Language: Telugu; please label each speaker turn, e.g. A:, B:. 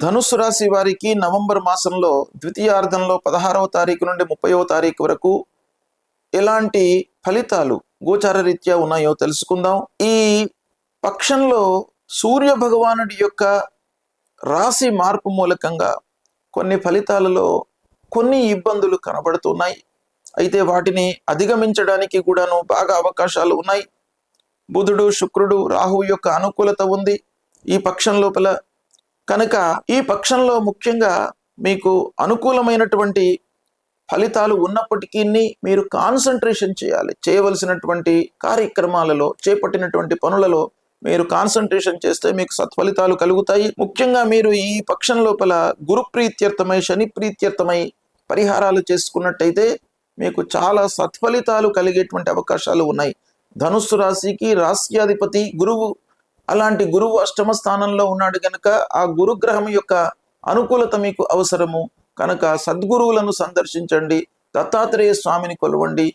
A: ధనుస్సు రాశి వారికి నవంబర్ మాసంలో ద్వితీయార్థంలో పదహారవ తారీఖు నుండి ముప్పైవ తారీఖు వరకు ఎలాంటి ఫలితాలు గోచార రీత్యా ఉన్నాయో తెలుసుకుందాం. ఈ పక్షంలో సూర్య భగవానుడి యొక్క రాశి మార్పు మూలకంగా కొన్ని ఫలితాలలో కొన్ని ఇబ్బందులు కనబడుతున్నాయి. అయితే వాటిని అధిగమించడానికి కూడాను బాగా అవకాశాలు ఉన్నాయి. బుధుడు శుక్రుడు రాహువు యొక్క అనుకూలత ఉంది. ఈ పక్షం లోపల కనుక ఈ పక్షంలో ముఖ్యంగా మీకు అనుకూలమైనటువంటి ఫలితాలు ఉన్నప్పటికీ మీరు కాన్సన్ట్రేషన్ చేయాలి. చేయవలసినటువంటి కార్యక్రమాలలో చేపట్టినటువంటి పనులలో మీరు కాన్సన్ట్రేషన్ చేస్తే మీకు సత్ఫలితాలు కలుగుతాయి. ముఖ్యంగా మీరు ఈ పక్షం లోపల గురు ప్రీత్యర్థమై శని ప్రీత్యర్థమై పరిహారాలు చేసుకున్నట్టయితే మీకు చాలా సత్ఫలితాలు కలిగేటువంటి అవకాశాలు ఉన్నాయి. ధనుస్సు రాశికి రాశ్యాధిపతి గురువు అలాంటి గురువు అష్టమ స్థానంలో ఉన్నాడు కనుక ఆ గురుగ్రహం యొక్క అనుకూలత మీకు అవసరము. కనుక సద్గురువులను సందర్శించండి. దత్తాత్రేయ స్వామిని కొలవండి.